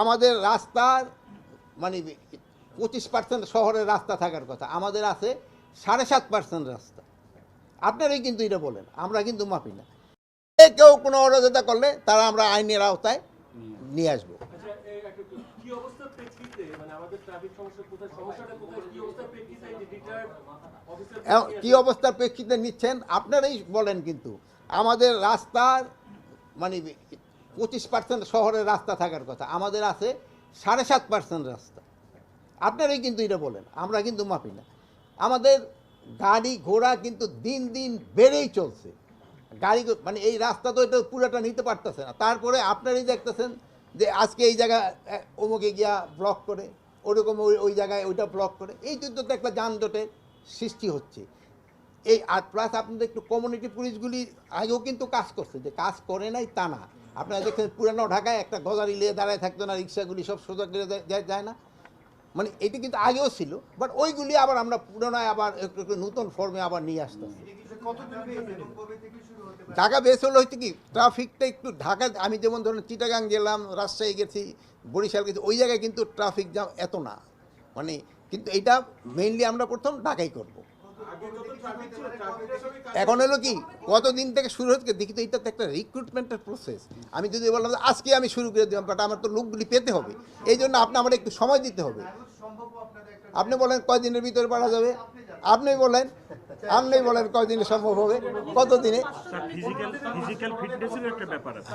আমাদের রাস্তার মানে পঁচিশ পার্সেন্ট শহরের রাস্তা থাকার কথা আমাদের আছে সাড়ে সাত পার্সেন্ট রাস্তা। আপনারাই কিন্তু এটা বলেন আমরা কিন্তু মাপি না। এ কেউ কোনো অরাজকতা করলে তারা আমরা আইনের আওতায় নিয়ে আসব। আচ্ছা, কি অবস্থার প্রেক্ষিতে নিচ্ছেন আপনারাই বলেন কিন্তু আমাদের রাস্তার মানে পঁচিশ পার্সেন্ট শহরের রাস্তা থাকার কথা। আমাদের আছে সাড়ে সাত পার্সেন্ট রাস্তা। আপনারাই কিন্তু এটা বলেন, আমরা কিন্তু মাপি না। আমাদের গাড়ি ঘোড়া কিন্তু দিন দিন বেড়েই চলছে। গাড়ি মানে এই রাস্তা তো এটা পুরোটা নিতে পারতেছে না। তারপরে আপনারাই দেখতেছেন যে আজকে এই জায়গা অমুকে গিয়া ব্লক করে, ওরকম ওই ওই জায়গায় ওইটা ব্লক করে। এই জন্য তো একটা যানজটের সৃষ্টি হচ্ছে। এই আর প্লাস আপনাদের একটু কমিউনিটি পুলিশগুলি আগেও কিন্তু কাজ করছে। যে কাজ করে নাই তা না। আপনারা দেখছেন পুরানো ঢাকায় একটা গজারি নিয়ে দাঁড়ায় থাকতো না, রিক্সাগুলি সব সোজা করে যায়- না। মানে এটি কিন্তু আগেও ছিল বাট ওইগুলি আবার আমরা পুরোনায় আবার একটু একটু নতুন ফর্মে আবার নিয়ে আসতেছি ঢাকা বেস হলো হচ্ছে কি ট্রাফিকটা একটু ঢাকা আমি যেমন ধরুন চিটাগাং গেলাম, রাজশাহী গেছি, বরিশাল গেছি, ওই জায়গায় কিন্তু ট্রাফিক জ্যাম এত না। মানে কিন্তু এটা মেইনলি আমরা প্রথম ঢাকাই করব। এখন হলো কি কতদিন থেকে শুরু হচ্ছে দেখি তো এটা তো একটা রিক্রুটমেন্টের প্রসেস আমি যদি বললাম আজকে আমি শুরু করে দিলাম বাট আমার তো লোকগুলি পেতে হবে। এই জন্য আপনি আমার একটু সময় দিতে হবে। আপনি বলেন কয়দিনের ভিতরে পারা যাবে? আপনি বলেন আপনি বলেন কয়দিনে সম্ভব হবে? কত দিনে ফিজিক্যাল ফিজিক্যাল ফিটনেসের একটা ব্যাপার আছে।